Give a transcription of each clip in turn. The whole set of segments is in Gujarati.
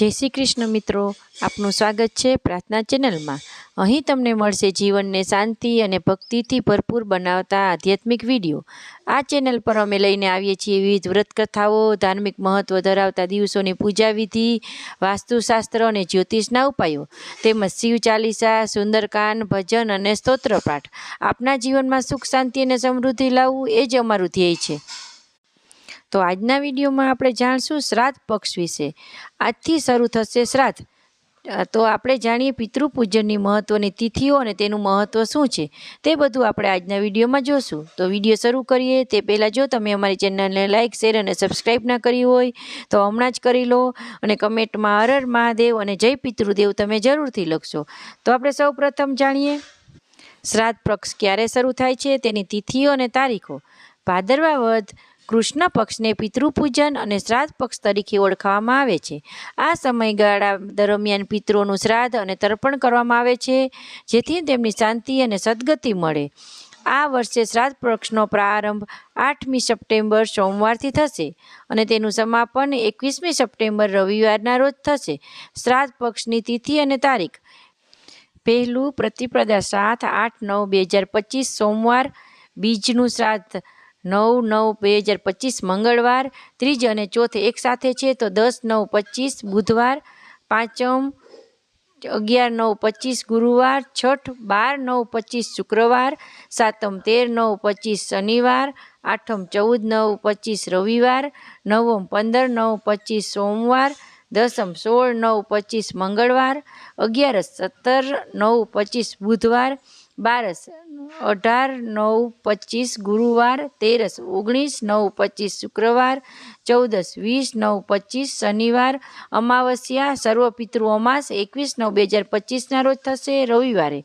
જય શ્રી કૃષ્ણ મિત્રો. આપનું સ્વાગત છે પ્રાર્થના ચેનલમાં. અહીં તમને મળશે જીવનને શાંતિ અને ભક્તિથી ભરપૂર બનાવતા આધ્યાત્મિક વીડિયો. આ ચેનલ પર અમે લઈને આવીએ છીએ વિવિધ વ્રત કથાઓ ધાર્મિક મહત્વ ધરાવતા દિવસોની પૂજા વિધિ વાસ્તુશાસ્ત્ર અને જ્યોતિષના ઉપાયો, તેમજ શિવ ચાલીસા, સુંદરકાંડ, ભજન અને સ્તોત્રપાઠ આપના જીવનમાં સુખ, શાંતિ અને સમૃદ્ધિ લાવવું એ જ અમારું ધ્યેય છે. તો આજના વિડીયોમાં આપણે જાણશું શ્રાદ્ધ પક્ષ વિશે. આજથી શરૂ થશે શ્રાદ્ધ. તો આપણે જાણીએ પિતૃપૂજનની મહત્ત્વની તિથિઓ અને તેનું મહત્ત્વ શું છે. તે બધું આપણે આજના વિડીયોમાં જોશું. તો વીડિયો શરૂ કરીએ. તે પહેલાં જો તમે અમારી ચેનલને લાઇક શેર અને સબસ્ક્રાઈબ ના કરી હોય, તો હમણાં જ કરી લો અને કમેન્ટમાં હર મહાદેવ અને જય પિતૃદેવ તમે જરૂરથી લખશો. તો આપણે સૌ જાણીએ શ્રાદ્ધ પક્ષ ક્યારે શરૂ થાય છે, તેની તિથિઓ અને તારીખો. ભાદરવા વધ કૃષ્ણ પક્ષને પિતૃપૂજન અને શ્રાદ્ધ પક્ષ તરીકે ઓળખવામાં આવે છે. આ સમયગાળા દરમિયાન પિતૃઓનું શ્રાદ્ધ અને તર્પણ કરવામાં આવે છે, જેથી તેમની શાંતિ અને સદગતિ મળે. આ વર્ષે શ્રાદ્ધ પક્ષનો પ્રારંભ આઠમી સપ્ટેમ્બર સોમવારથી થશે અને તેનું સમાપન એકવીસમી સપ્ટેમ્બર રવિવારના રોજ થશે. શ્રાદ્ધ પક્ષની તિથિ અને તારીખ. પહેલું પ્રતિપ્રદા સાત આઠ નવ બે હજાર પચીસ સોમવાર બીજનું શ્રાદ્ધ નવ નવ બે હજાર પચીસ મંગળવાર, ત્રીજ અને ચોથ એક સાથે છે તો દસ નવ પચીસ બુધવાર, પાંચમ અગિયાર નવ પચીસ ગુરુવાર, છઠ બાર નવ પચીસ શુક્રવાર, સાતમ તેર નવ પચીસ શનિવાર, આઠમ ચૌદ નવ પચીસ રવિવાર, નવમ પંદર નવ પચીસ સોમવાર, દસમ સોળ નવ પચીસ મંગળવાર, અગિયાર સત્તર નવ પચીસ બુધવાર બારસ અઢાર, નવ, પચીસ, ગુરુવાર તેરસ ઓગણીસ, નવ, પચીસ, શુક્રવાર ચૌદસ વીસ, નવ, પચીસ, શનિવાર, અમાવસ્યા સર્વ પિતૃ અમાસ, એકવીસ, નવ બે હજાર પચીસના રોજ થશે રવિવારે.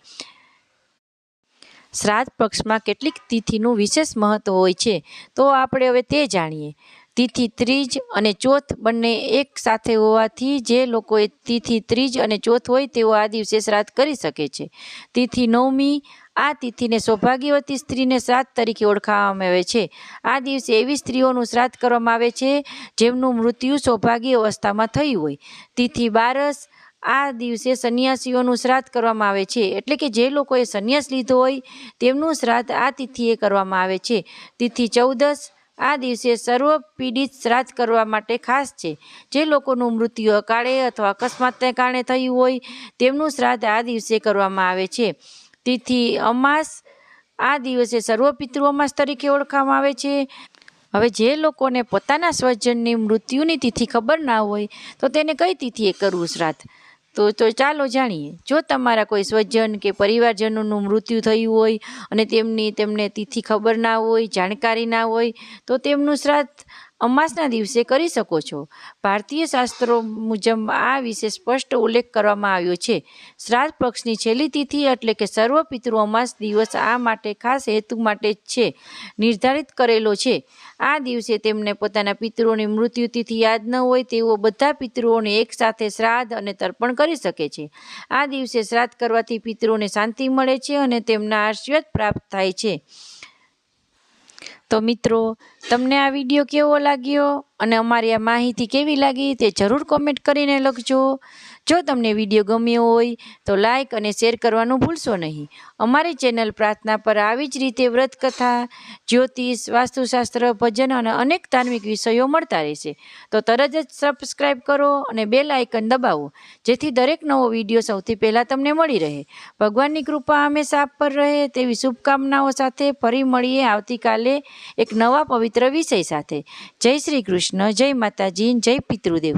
શ્રાદ્ધ પક્ષમાં કેટલીક તિથિનું વિશેષ મહત્વ હોય છે. તો આપણે હવે તે જાણીએ. તિથિ ત્રીજ અને ચોથ બંને એક સાથે હોવાથી જે લોકોએ તિથિ ત્રીજ અને ચોથ હોય તેઓ આ દિવસે શ્રાદ્ધ કરી શકે છે. તિથિ નવમી, આ તિથિને સૌભાગ્યવતી સ્ત્રીને શ્રાદ્ધ તરીકે ઓળખાવવામાં આવે છે. આ દિવસે એવી સ્ત્રીઓનું શ્રાદ્ધ કરવામાં આવે છે, જેમનું મૃત્યુ સૌભાગ્ય અવસ્થામાં થયું હોય. તિથિ બારસ, આ દિવસે સંન્યાસીઓનું શ્રાદ્ધ કરવામાં આવે છે. એટલે કે જે લોકોએ સંન્યાસ લીધો હોય, તેમનું શ્રાદ્ધ આ તિથિએ કરવામાં આવે છે. તિથિ ચૌદસ આ દિવસે સર્વ પીડિત શ્રાદ્ધ કરવા માટે ખાસ છે. જે લોકોનું મૃત્યુ અકાળે અથવા અકસ્માતને કારણે થયું હોય, તેમનું શ્રાદ્ધ આ દિવસે કરવામાં આવે છે. તિથિ અમાસ આ દિવસે સર્વ પિતૃ તરીકે ઓળખવામાં આવે છે. હવે જે લોકોને પોતાના સ્વજનની મૃત્યુની તિથિ ખબર ના હોય, તો તેને કઈ તિથિએ કરવું શ્રાદ્ધ? તો તો ચાલો જાણીએ. જો તમારા કોઈ સ્વજન કે પરિવારજનોનું મૃત્યુ થયું હોય અને તેમની તેમને તિથિ ખબર ના હોય, જાણકારી ના હોય, તો તેમનું શ્રાદ્ધ અમાસના દિવસે કરી શકો છો. ભારતીય શાસ્ત્રો મુજબ આ વિશે સ્પષ્ટ ઉલ્લેખ કરવામાં આવ્યો છે. શ્રાદ્ધ પક્ષની છેલ્લી તિથિ એટલે કે સર્વ પિતૃ અમાસ દિવસ આ માટે ખાસ હેતુ માટે જ છે, નિર્ધારિત કરેલો છે. આ દિવસે તેમને પોતાના પિતૃઓની મૃત્યુ તિથિ યાદ ન હોય તેઓ બધા પિતૃઓને એકસાથે શ્રાદ્ધ અને તર્પણ કરી શકે છે. આ દિવસે શ્રાદ્ધ કરવાથી પિતૃઓને શાંતિ મળે છે અને તેમના આશીર્વાદ પ્રાપ્ત થાય છે. તો મિત્રો તમને આ વીડિયો કેવો લાગ્યો અને અમારી આ માહિતી કેવી લાગી તે જરૂર કોમેન્ટ કરીને લખજો. જો તમને વીડિયો ગમ્યો હોય તો લાઇક અને શેર કરવાનું ભૂલશો નહીં. અમારી ચેનલ પ્રાર્થના પર આવી જ રીતે વ્રત કથા જ્યોતિષ, વાસ્તુશાસ્ત્ર, ભજન અને અનેક ધાર્મિક વિષયો મળતા રહેશે. તો તરત જ સબસ્ક્રાઈબ કરો અને બેલ આઇકન દબાવો, જેથી દરેક નવો વીડિયો સૌથી પહેલાં તમને મળી રહે. ભગવાનની કૃપા હંમેશા આપ પર રહે તેવી શુભકામનાઓ સાથે ફરી મળીએ આવતીકાલે એક નવા પવિત્ર વિષય સાથે. જય શ્રી કૃષ્ણ જય માતાજી જય પિતૃદેવ.